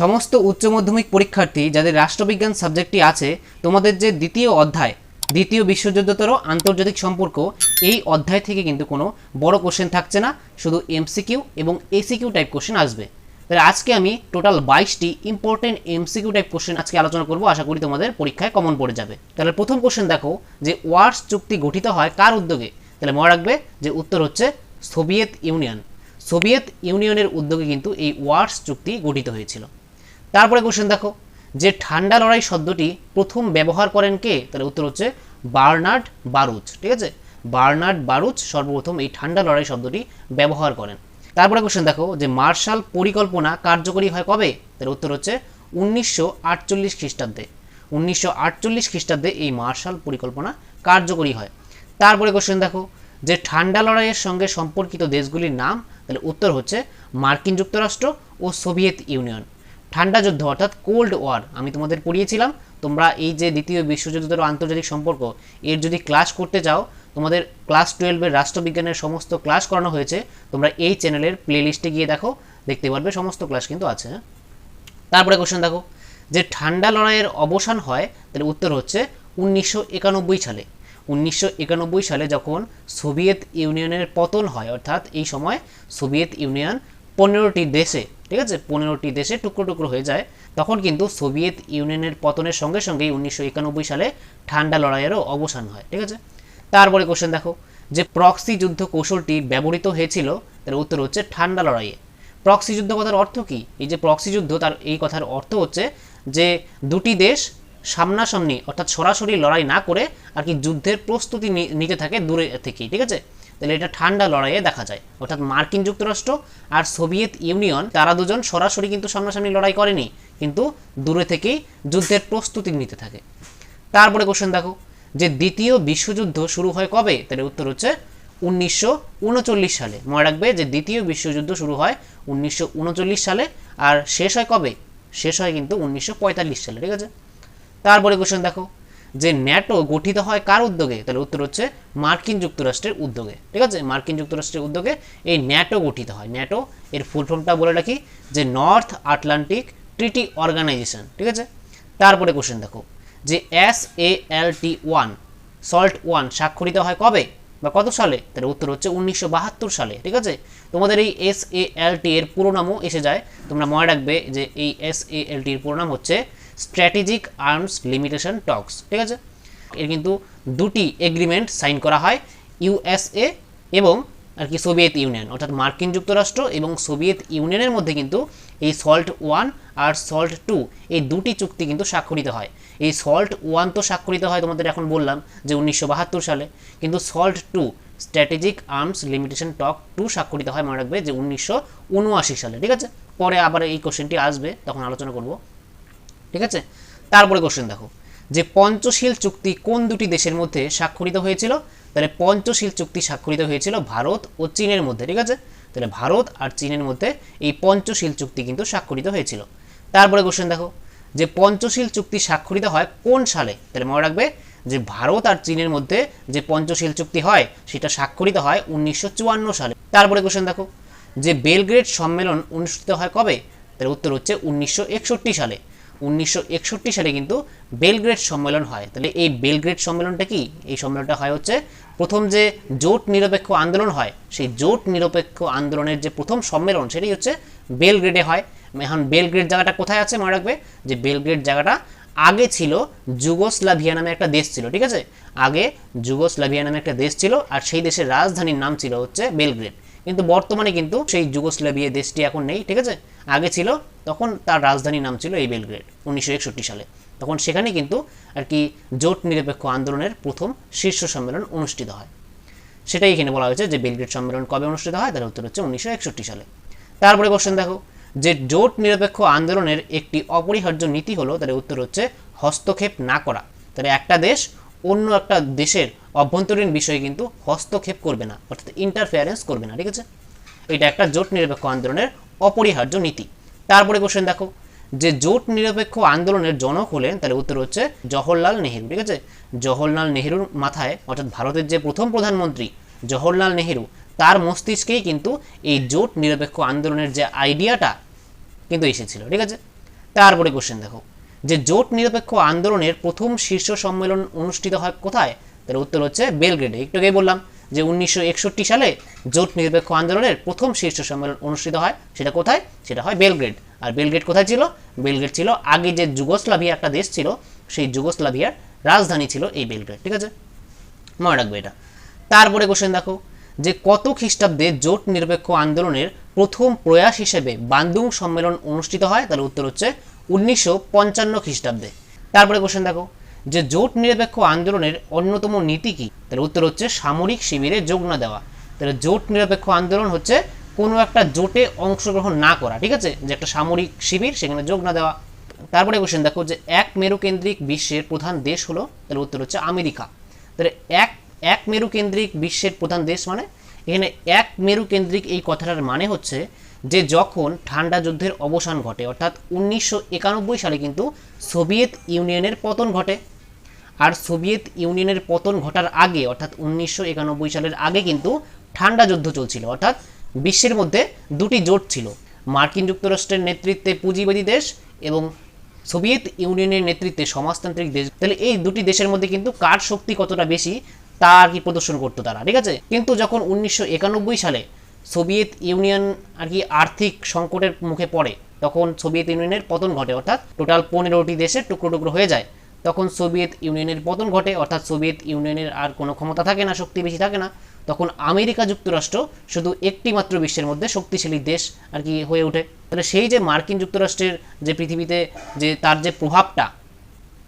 সমস্ত উচ্চ মাধ্যমিক পরীক্ষার্থী যাদের রাষ্ট্রবিজ্ঞান সাবজেক্টটি আছে, তোমাদের যে দ্বিতীয় অধ্যায়, দ্বিতীয় বিশ্বযুদ্ধোত্তর আন্তর্জাতিক সম্পর্ক, এই অধ্যায় থেকে কিন্তু কোনো বড় কোশ্চেন থাকছে না। শুধু এমসিকিউ এবং এসিকিউ টাইপ কোশ্চেন আসবে। তাহলে আজকে আমি টোটাল বাইশটি ইম্পর্টেন্ট এমসিকিউ টাইপ কোশ্চেন আজকে আলোচনা করব। আশা করি তোমাদের পরীক্ষায় কমন পড়ে যাবে। তাহলে প্রথম কোশ্চেন দেখো যে ওয়ার্স চুক্তি গঠিত হয় কার উদ্যোগে? তাহলে মনে রাখবে যে উত্তর হচ্ছে সোভিয়েত ইউনিয়ন। সোভিয়েত ইউনিয়নের উদ্যোগে কিন্তু এই ওয়ার্স চুক্তি গঠিত হয়েছিল। তারপরে কোশ্চেন দেখো, যে ঠান্ডা লড়াই শব্দটি প্রথম ব্যবহার করেন কে? তাহলে উত্তর হচ্ছে বার্নার্ড বারুচ, ঠিক আছে? বার্নার্ড বারুচ সর্বপ্রথম এই ঠান্ডা লড়াই শব্দটি ব্যবহার করেন। তারপরে কোশ্চেন দেখো, যে মার্শাল পরিকল্পনা কার্যকরী হয় কবে? তাহলে উত্তর হচ্ছে উনিশশো আটচল্লিশ খ্রিস্টাব্দে। উনিশশো আটচল্লিশ খ্রিস্টাব্দে এই মার্শাল পরিকল্পনা কার্যকরী হয়। তারপরে কোশ্চেন দেখো, যে ঠান্ডা লড়াইয়ের সঙ্গে সম্পর্কিত দেশগুলির নাম, তাহলে উত্তর হচ্ছে মার্কিন যুক্তরাষ্ট্র ও সোভিয়েত ইউনিয়ন। ঠান্ডা যুদ্ধ, অর্থাৎ কোল্ড ওয়ার আমি তোমাদের পড়িয়েছিলাম তোমরা এই যে দ্বিতীয় বিশ্বযুদ্ধের আন্তর্জাতিক সম্পর্ক, এর যদি ক্লাস করতে চাও, তোমাদের ক্লাস টুয়েলভের রাষ্ট্রবিজ্ঞানের সমস্ত ক্লাস করানো হয়েছে, তোমরা এই চ্যানেলের প্লেলিস্টে গিয়ে দেখো, দেখতে পারবে সমস্ত ক্লাস কিন্তু আছে হ্যাঁ? তারপরে কোশ্চেন দেখো, যে ঠান্ডা লড়াইয়ের অবসান হয় তাহলে উত্তর হচ্ছে উনিশশো একানব্বই সালে উনিশশো একানব্বই সালে যখন সোভিয়েত ইউনিয়নের পতন হয়, অর্থাৎ এই সময় সোভিয়েত ইউনিয়ন পনেরোটি দেশে ঠিক আছে? পনেরোটি দেশে টুকরো টুকরো হয়ে যায়। তখন কিন্তু সোভিয়েত ইউনিয়নের পতনের সঙ্গে সঙ্গেই উনিশশো একানব্বই সালে ঠান্ডা লড়াইয়েরও অবসান হয়, ঠিক আছে? তারপরে কোশ্চেন দেখো, যে প্রক্সি যুদ্ধ কৌশলটি ব্যবহৃত হয়েছিল, তার উত্তর হচ্ছে ঠান্ডা লড়াইয়ে। প্রক্সি যুদ্ধ কথার অর্থ কি? এই যে প্রক্সি যুদ্ধ, তার এই কথার অর্থ হচ্ছে যে দুটি দেশ সামনাসামনি, অর্থাৎ সরাসরি লড়াই না করে আর কি যুদ্ধের প্রস্তুতি নিতে থাকে দূরে থেকেই, ঠিক আছে? তাহলে এটা ঠান্ডা লড়াইয়ে দেখা যায়। অর্থাৎ মার্কিন যুক্তরাষ্ট্র আর সোভিয়েত ইউনিয়ন, তারা দুজন সরাসরি কিন্তু সামনাসামনি লড়াই করেনি, কিন্তু দূরে থেকেই যুদ্ধের প্রস্তুতি নিতে থাকে। তারপরে কোশ্চেন দেখো, যে দ্বিতীয় বিশ্বযুদ্ধ শুরু হয় কবে? তাহলে উত্তর হচ্ছে উনিশশো উনচল্লিশ সালে। মনে রাখবে যে দ্বিতীয় বিশ্বযুদ্ধ শুরু হয় উনিশশো উনচল্লিশ সালে আর শেষ হয় কবে? শেষ হয় কিন্তু উনিশশো পঁয়তাল্লিশ সালে, ঠিক আছে? তারপরে কোশ্চেন দেখো যে ন্যাটো গঠিত হয় কার উদ্যোগে? তাহলে উত্তর হচ্ছে মার্কিন যুক্তরাষ্ট্রের উদ্যোগে। ঠিক আছে? মার্কিন যুক্তরাষ্ট্রের উদ্যোগে এই ন্যাটো গঠিত হয়। ন্যাটো, এর ফুল ফর্মটা বলে রাখি যে নর্থ আটলান্টিক ট্রিটি অর্গানাইজেশন। ঠিক আছে? তারপরে কোশ্চেন দেখো। যে S A L T one SALT one স্বাক্ষরিত হয় কবে বা কত সালে? তাহলে উত্তর হচ্ছে উনিশশো বাহাত্তর সালে। ঠিক আছে? তোমাদের এই এস এ এল টি এর পুরো নামও এসে যায়। তোমরা মনে রাখবে যে এই এস এ এল টির পুরো নাম হচ্ছে স্ট্র্যাটেজিক আর্মস লিমিটেশন টক্স, ঠিক আছে? এর কিন্তু দুটি এগ্রিমেন্ট সাইন করা হয় ইউএসএ এবং আর কি সোভিয়েত ইউনিয়ন, অর্থাৎ মার্কিন যুক্তরাষ্ট্র এবং সোভিয়েত ইউনিয়নের মধ্যে কিন্তু এই সল্ট ওয়ান আর সল্ট টু, এই দুটি চুক্তি কিন্তু স্বাক্ষরিত হয়। এই সল্ট ওয়ান তো স্বাক্ষরিত হয় তোমাদের এখন বললাম যে উনিশশো বাহাত্তর সালে, কিন্তু SALT two strategic arms limitation talk two স্বাক্ষরিত হয়, মনে রাখবে যে উনিশশো উনআশি সালে, ঠিক আছে? পরে আবার এই কোশ্চেনটি আসবে, তখন আলোচনা করব। ঠিক আছে? তারপরে কোশ্চেন দেখো। যে পঞ্চশীল চুক্তি কোন দুটি দেশের মধ্যে স্বাক্ষরিত হয়েছিল? তাহলে পঞ্চশীল চুক্তি স্বাক্ষরিত হয়েছিল ভারত ও চীনের মধ্যে, ঠিক আছে? তাহলে ভারত আর চীনের মধ্যে এই পঞ্চশীল চুক্তি কিন্তু স্বাক্ষরিত হয়েছিল। তারপরে কোশ্চেন দেখো। যে পঞ্চশীল চুক্তি স্বাক্ষরিত হয় কোন সালে? তাহলে মনে রাখবে যে ভারত আর চীনের মধ্যে যে পঞ্চশীল চুক্তি হয়, সেটা স্বাক্ষরিত হয় উনিশশো চুয়ান্ন সালে। তারপরে কোশ্চেন দেখো। যে বেলগ্রেড সম্মেলন অনুষ্ঠিত হয় কবে? তার উত্তর হচ্ছে উনিশশো একষট্টি সালে। উনিশশো একষট্টি সালে কিন্তু বেলগ্রেড সম্মেলন হয়। তাহলে এই বেলগ্রেড সম্মেলনটা কি? এই সম্মেলনটা হয় হচ্ছে প্রথম যে জোট নিরপেক্ষ আন্দোলন হয়, সেই জোট নিরপেক্ষ আন্দোলনের যে প্রথম সম্মেলন সেটাই হচ্ছে বেলগ্রেডে হয়। এখন বেলগ্রেড জায়গাটা কোথায় আছে মনে রাখবে? যে বেলগ্রেড জায়গাটা আগে ছিল যুগোস্লাভিয়া নামে একটা দেশ ছিল, ঠিক আছে? আগে যুগোস্লাভিয়া নামে একটা দেশ ছিল, আর সেই দেশের রাজধানীর নাম ছিল হচ্ছে বেলগ্রেড। কিন্তু বর্তমানে কিন্তু সেই যুগোস্লাভিয়া দেশটি এখন নেই, ঠিক আছে? আগে ছিল, তখন তার রাজধানীর নাম ছিল এই বেলগ্রেড, উনিশশো একষট্টি সালে। তখন সেখানে কিন্তু আর কি জোট নিরপেক্ষ আন্দোলনের প্রথম শীর্ষ সম্মেলন অনুষ্ঠিত হয়। সেটাই এখানে বলা হয়েছে যে বেলগ্রেড সম্মেলন কবে অনুষ্ঠিত হয়? তার উত্তর হচ্ছে উনিশশো একষট্টি সালে। তারপরে কোশ্চেন দেখো, যে জোট নিরপেক্ষ আন্দোলনের একটি অপরিহার্য নীতি হলো, তার উত্তর হচ্ছে হস্তক্ষেপ না করা। তাহলে একটা দেশ অন্য একটা দেশের অভ্যন্তরীণ বিষয়ে কিন্তু হস্তক্ষেপ করবে না, অর্থাৎ ইন্টারফেয়ারেন্স করবে না, ঠিক আছে? এটা একটা জোট নিরপেক্ষ আন্দোলনের অপরিহার্য নীতি। তারপরে কোশ্চেন দেখো, যে জোট নিরপেক্ষ আন্দোলনের জনক হলেন, তাহলে উত্তর হচ্ছে জওহরলাল নেহেরু, ঠিক আছে? জওহরলাল নেহেরুর মাথায়, অর্থাৎ ভারতের যে প্রথম প্রধানমন্ত্রী জওহরলাল নেহেরু, তার মস্তিষ্কেই কিন্তু এই জোট নিরপেক্ষ আন্দোলনের যে আইডিয়াটা কিন্তু এসেছিল, ঠিক আছে? তারপরে কোশ্চেন দেখো, যে জোট নিরপেক্ষ আন্দোলনের প্রথম শীর্ষ সম্মেলন অনুষ্ঠিত হয় কোথায়? তার উত্তর হচ্ছে বেলগ্রেডে। একটু আগেই বললাম যে উনিশশো একষট্টি সালে জোট নিরপেক্ষ আন্দোলনের প্রথম শীর্ষ সম্মেলন অনুষ্ঠিত হয়। সেটা কোথায়? সেটা হয় বেলগ্রেড। আর বেলগ্রেড কোথায় ছিল? বেলগ্রেড ছিল আগে যে যুগোস্লাভিয়া একটা দেশ ছিল, সেই যুগোস্লাভিয়ার রাজধানী ছিল এই বেলগ্রেড। ঠিক আছে? মনে রাখবে এটা। তারপরে কোশ্চেন দেখো, যে কত খ্রিস্টাব্দে জোট নিরপেক্ষ আন্দোলনের প্রথম প্রয়াস হিসেবে বান্দুং সম্মেলন অনুষ্ঠিত হয়? তাহলে উত্তর হচ্ছে উনিশশো পঞ্চান্ন খ্রিস্টাব্দে। তারপরে কোশ্চেন দেখো যে জোট নিরপেক্ষ আন্দোলনের অন্যতম নীতি কি? তাহলে উত্তর হচ্ছে সামরিক শিবিরে যোগ না দেওয়া। তাহলে জোট নিরপেক্ষ আন্দোলন হচ্ছে কোনো একটা জোটে অংশগ্রহণ না করা, ঠিক আছে? যে একটা সামরিক শিবির, সেখানে যোগ না দেওয়া। তারপরে কোশ্চেন দেখো যে এক মেরুকেন্দ্রিক বিশ্বের প্রধান দেশ হলো, তাহলে উত্তর হচ্ছে আমেরিকা। তাহলে এক এক মেরুকেন্দ্রিক বিশ্বের প্রধান দেশ মানে? এখানে এক মেরুকেন্দ্রিক এই কথাটার মানে হচ্ছে যে যখন ঠান্ডা যুদ্ধের অবসান ঘটে, অর্থাৎ উনিশশো একানব্বই সালে কিন্তু সোভিয়েত ইউনিয়নের পতন ঘটে। আর সোভিয়েত ইউনিয়নের পতন ঘটার আগে, অর্থাৎ উনিশশো একানব্বই সালের আগে কিন্তু ঠান্ডা যুদ্ধ চলছিল, অর্থাৎ বিশ্বের মধ্যে দুটি জোট ছিল, মার্কিন যুক্তরাষ্ট্রের নেতৃত্বে পুঁজিবাদী দেশ এবং সোভিয়েত ইউনিয়নের নেতৃত্বে সমাজতান্ত্রিক দেশ। তাহলে এই দুটি দেশের মধ্যে কিন্তু কার শক্তি কতটা বেশি, তা আর কি প্রদর্শন করতো তারা, ঠিক আছে? কিন্তু যখন উনিশশো একানব্বই সালে সোভিয়েত ইউনিয়ন আর কি আর্থিক সংকটের মুখে পড়ে, তখন সোভিয়েত ইউনিয়নের পতন ঘটে, অর্থাৎ টোটাল পনেরোটি দেশে টুকরো টুকরো হয়ে যায়। তখন সোভিয়েত ইউনিয়নের পতন ঘটে, অর্থাৎ সোভিয়েত ইউনিয়নের আর কোনো ক্ষমতা থাকে না, শক্তি বেশি থাকে না। তখন আমেরিকা যুক্তরাষ্ট্র শুধু একটি মাত্র বিশ্বের মধ্যে শক্তিশালী দেশ আর কি হয়ে ওঠে। তাহলে সেই যে মার্কিন যুক্তরাষ্ট্রের যে পৃথিবীতে যে তার যে প্রভাবটা,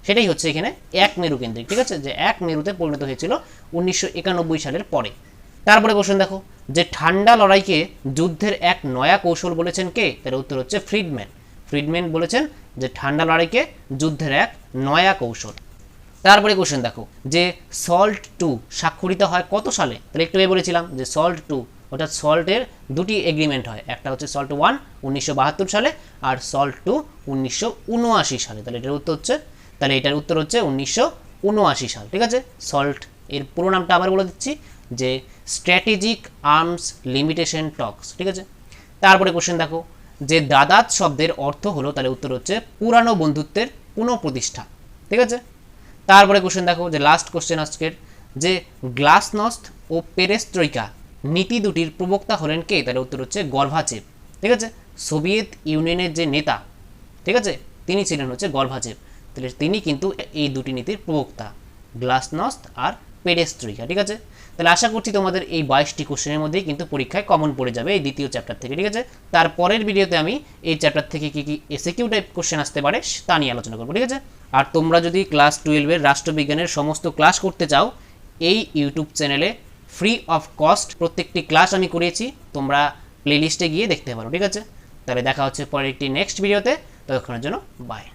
সেটাই হচ্ছে এখানে এক মেরু কেন্দ্রিক, ঠিক আছে? যে এক মেরুতে পরিণত হয়েছিল উনিশশো একানব্বই সালের পরে। তারপরে কোশ্চেন দেখো, যে ঠান্ডা লড়াইকে যুদ্ধের এক নয়া কৌশল বলেছেন কে? তার উত্তর হচ্ছে ফ্রিডম্যান। ফ্রিডম্যান বলেছেন যে ঠান্ডা লড়াইকে যুদ্ধের এক নয়া কৌশল। তারপরে কোশ্চেন দেখো, যে সল্ট টু স্বাক্ষরিত হয় কত সালে? তাহলে একটু এ বলেছিলাম যে সল্ট টু অর্থাৎ সল্টের দুটি এগ্রিমেন্ট হয়। একটা হচ্ছে সল্ট ওয়ান উনিশশো বাহাত্তর সালে আর সল্ট টু উনিশশো উনআশি সালে। তাহলে এটার উত্তর হচ্ছে, তাহলে এটার উত্তর হচ্ছে উনিশশো উনআশি সাল। ঠিক আছে? সল্ট এর পুরো নামটা আবার বলে দিচ্ছি, যে স্ট্র্যাটেজিক আর্মস লিমিটেশন টক্স ঠিক আছে? তারপরে কোশ্চেন দেখো যে দাদাত শব্দের অর্থ হলো, তাহলে উত্তর হচ্ছে পুরানো বন্ধুত্বের পুনঃপ্রতিষ্ঠা। ঠিক আছে? তারপরে কোশ্চেন দেখো, যে লাস্ট কোশ্চেন আজকের, যে গ্লাসনস্ট ও পেরেস্ট্রইকা নীতি দুটির প্রবক্তা হলেন কে? তাহলে উত্তর হচ্ছে গর্ভাচেপ। ঠিক আছে? সোভিয়েত ইউনিয়নের যে নেতা, ঠিক আছে? তিনি ছিলেন হচ্ছে গর্ভাচেপ। তাহলে তিনি কিন্তু এই দুটি নীতির প্রবক্তা গ্লাসনস্ট আর পেরেস্ট্রইকা ঠিক আছে? তাহলে আশা করছি তোমাদের এই বাইশটি কোশ্চেনের মধ্যেই কিন্তু পরীক্ষায় কমন পড়ে যাবে এই দ্বিতীয় চ্যাপ্টার থেকে, ঠিক আছে? তারপরের ভিডিওতে আমি এই চ্যাপ্টার থেকে কি কি এসএকিউ টাইপ কোশ্চেন আসতে পারে তা নিয়ে আলোচনা করব, ঠিক আছে? আর তোমরা যদি ক্লাস টুয়েলভের রাষ্ট্রবিজ্ঞানের সমস্ত ক্লাস করতে চাও, এই ইউটিউব চ্যানেলে ফ্রি অফ কস্ট প্রত্যেকটি ক্লাস আমি করিয়েছি, তোমরা প্লেলিস্টে গিয়ে দেখতে পারো, ঠিক আছে? তাহলে দেখা হচ্ছে পরের একটি নেক্সট ভিডিওতে ততক্ষণের জন্য বাই